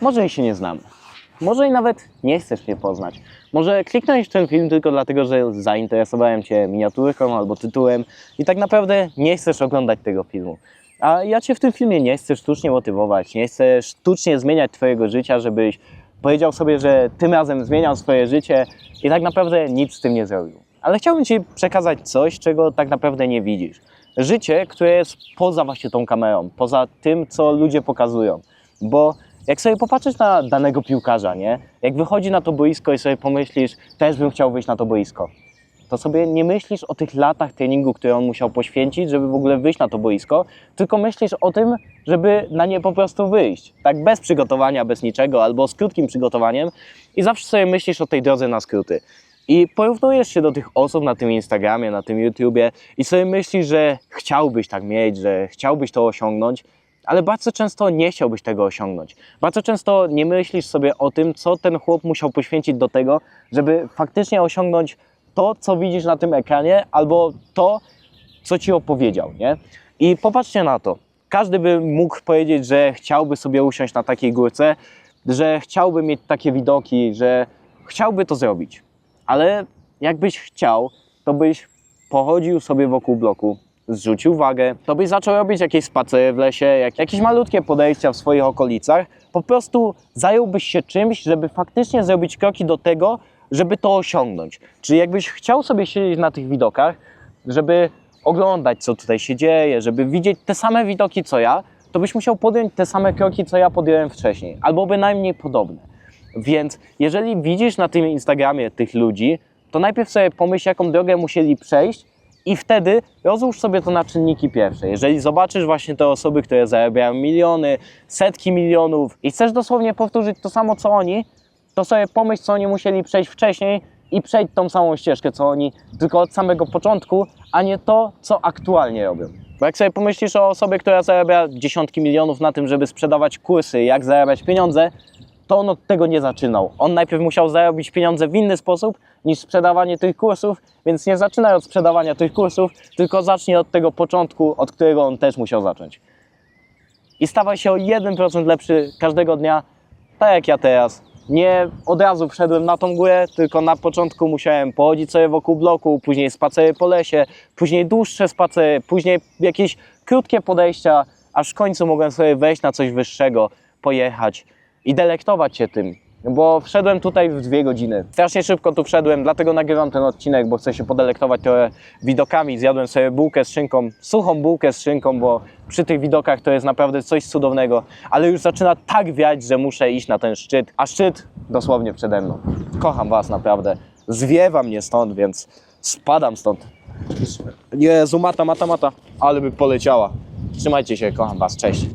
Może i się nie znamy. Może i nawet nie chcesz mnie poznać. Może kliknąłeś ten film tylko dlatego, że zainteresowałem Cię miniaturką albo tytułem i tak naprawdę nie chcesz oglądać tego filmu. A ja Cię w tym filmie nie chcę sztucznie motywować, nie chcę sztucznie zmieniać Twojego życia, żebyś powiedział sobie, że tym razem zmieniał swoje życie i tak naprawdę nic z tym nie zrobił. Ale chciałbym Ci przekazać coś, czego tak naprawdę nie widzisz. Życie, które jest poza właśnie tą kamerą, poza tym, co ludzie pokazują. Bo jak sobie popatrzysz na danego piłkarza, nie? Jak wychodzi na to boisko i sobie pomyślisz, też bym chciał wyjść na to boisko, to sobie nie myślisz o tych latach treningu, które on musiał poświęcić, żeby w ogóle wyjść na to boisko, tylko myślisz o tym, żeby na nie po prostu wyjść. Tak bez przygotowania, bez niczego, albo z krótkim przygotowaniem i zawsze sobie myślisz o tej drodze na skróty. I porównujesz się do tych osób na tym Instagramie, na tym YouTubie i sobie myślisz, że chciałbyś tak mieć, że chciałbyś to osiągnąć, ale bardzo często nie chciałbyś tego osiągnąć. Bardzo często nie myślisz sobie o tym, co ten chłop musiał poświęcić do tego, żeby faktycznie osiągnąć to, co widzisz na tym ekranie, albo to, co ci opowiedział, nie? I popatrzcie na to. Każdy by mógł powiedzieć, że chciałby sobie usiąść na takiej górce, że chciałby mieć takie widoki, że chciałby to zrobić. Ale jakbyś chciał, to byś pochodził sobie wokół bloku, zrzucił wagę, to byś zaczął robić jakieś spacery w lesie, jak, jakieś malutkie podejścia w swoich okolicach. Po prostu zająłbyś się czymś, żeby faktycznie zrobić kroki do tego, żeby to osiągnąć. Czyli jakbyś chciał sobie siedzieć na tych widokach, żeby oglądać, co tutaj się dzieje, żeby widzieć te same widoki, co ja, to byś musiał podjąć te same kroki, co ja podjąłem wcześniej, albo bynajmniej podobne. Więc jeżeli widzisz na tym Instagramie tych ludzi, to najpierw sobie pomyśl, jaką drogę musieli przejść i wtedy rozłóż sobie to na czynniki pierwsze. Jeżeli zobaczysz właśnie te osoby, które zarabiają miliony, setki milionów i chcesz dosłownie powtórzyć to samo, co oni, to sobie pomyśl, co oni musieli przejść wcześniej i przejdź tą samą ścieżkę, co oni, tylko od samego początku, a nie to, co aktualnie robią. Bo jak sobie pomyślisz o osobie, która zarabia dziesiątki milionów na tym, żeby sprzedawać kursy, jak zarabiać pieniądze, to on od tego nie zaczynał. On najpierw musiał zarobić pieniądze w inny sposób niż sprzedawanie tych kursów, więc nie zaczynaj od sprzedawania tych kursów, tylko zacznij od tego początku, od którego on też musiał zacząć. I stawaj się o 1% lepszy każdego dnia, tak jak ja teraz. Nie od razu wszedłem na tą górę, tylko na początku musiałem pochodzić sobie wokół bloku, później spacery po lesie, później dłuższe spacery, później jakieś krótkie podejścia, aż w końcu mogłem sobie wejść na coś wyższego, pojechać i delektować się tym. Bo wszedłem tutaj w dwie godziny. Strasznie szybko tu wszedłem, dlatego nagrywam ten odcinek, bo chcę się podelektować trochę widokami. Zjadłem sobie bułkę z szynką, suchą bułkę z szynką, bo przy tych widokach to jest naprawdę coś cudownego. Ale już zaczyna tak wiać, że muszę iść na ten szczyt. A szczyt dosłownie przede mną. Kocham Was naprawdę. Zwiewa mnie stąd, więc spadam stąd. Jezu, mata, mata, mata. Ale by poleciała. Trzymajcie się, kocham Was, cześć.